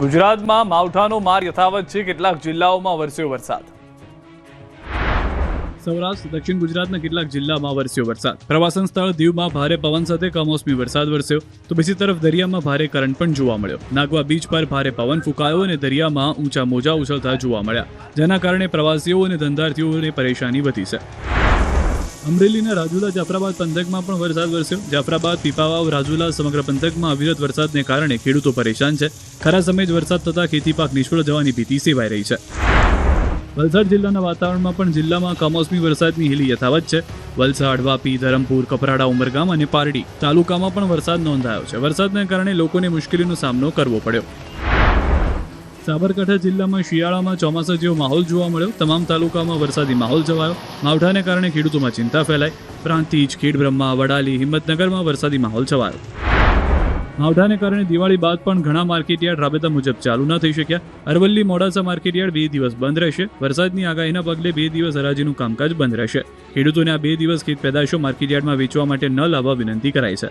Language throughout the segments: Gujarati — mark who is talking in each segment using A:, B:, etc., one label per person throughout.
A: ગુજરાતમાં માવઠાનો માર યથાવત છે. કેટલાક જિલ્લાઓમાં વરસ્યો વરસાદ. સૌરાષ્ટ્ર, દક્ષિણ ગુજરાતના કેટલાક જિલ્લામાં વરસ્યો વરસાદ. પ્રવાસન સ્થળ દીવમાં ભારે પવન સાથે કમોસમી વરસાદ વરસ્યો. તો બીજી તરફ દરિયામાં ભારે કરંટ પણ જોવા મળ્યો. નાગવા બીચ પર ભારે પવન ફૂંકાયો અને દરિયામાં ઊંચા મોજા ઉછળતા જોવા મળ્યા, જેના કારણે પ્રવાસીઓ અને ધંધાર્થીઓને પરેશાની વધી છે. અમરેલીના રાજુલા જાફરાબાદ પંથકમાં પણ વરસાદ વરસ્યો. જાફરાબાદ, પીપાવાવ, રાજુલા સમગ્ર પંથકમાં અવિરત વરસાદને કારણે ખેડૂતો પરેશાન છે. ખરા સમયે જ વરસાદ થતાં ખેતી પાક નિષ્ફળ જવાની ભીતિ સેવાઈ રહી છે. વલસાડ જિલ્લાના વાતાવરણમાં પણ જિલ્લામાં કમોસમી વરસાદની હિલી યથાવત છે. વલસાડ, વાપી, ધરમપુર, કપરાડા, ઉમરગામ અને પારડી તાલુકામાં પણ વરસાદ નોંધાયો છે. વરસાદને કારણે લોકોને મુશ્કેલીનો સામનો કરવો પડ્યો. સાબરકાંઠા જિલ્લામાં શિયાળામાં ચોમાસા જેવો માહોલ જોવા મળ્યો. તમામ તાલુકામાં વરસાદી માહોલ જવાયો. માવઠાને કારણે ખેડૂતોમાં ચિંતા ફેલાઈ. પ્રાંતિજ ખેડબ્રહ્મા વડાલી, હિંમતનગરમાં વરસાદી માહોલ છવાયો માવઠાને કારણે દિવાળી બાદ પણ ઘણા માર્કેટયાર્ડ રાબેતા મુજબ ચાલુ ન થઈ શક્યા. અરવલ્લી મોડાસા માર્કેટયાર્ડ બે દિવસ બંધ રહેશે. વરસાદની આગાહીના પગલે બે દિવસ હરાજીનું કામકાજ બંધ રહેશે. ખેડૂતોને આ બે દિવસ ખેત પેદાશો માર્કેટયાર્ડમાં વેચવા માટે ન લાવવા વિનંતી કરાઈ છે.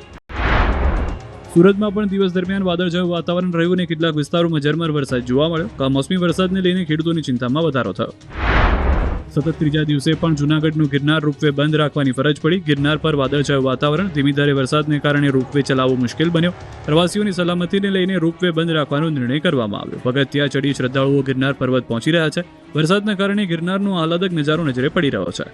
A: સુરતમાં પણ દિવસ દરમિયાન વાદળછાયું વાતાવરણ રહ્યું અને કેટલાક વિસ્તારોમાં ઝરમર વરસાદ જોવા મળ્યો. કમોસમી વરસાદને લઈને ખેડૂતોની ચિંતામાં વધારો થયો. સતત ત્રીજા દિવસે પણ જૂનાગઢનું ગિરનાર રોપવે બંધ રાખવાની ફરજ પડી. ગિરનાર પર વાદળછાયું વાતાવરણ, ધીમી ધારે વરસાદને કારણે રોપવે ચલાવવો મુશ્કેલ બન્યો. પ્રવાસીઓની સલામતીને લઈને રોપવે બંધ રાખવાનો નિર્ણય કરવામાં આવ્યો. પગથિયા ચડી શ્રદ્ધાળુઓ ગિરનાર પર્વત પહોંચી રહ્યા છે. વરસાદના કારણે ગિરનારનો આહલાદક નજારો નજરે પડી રહ્યો છે.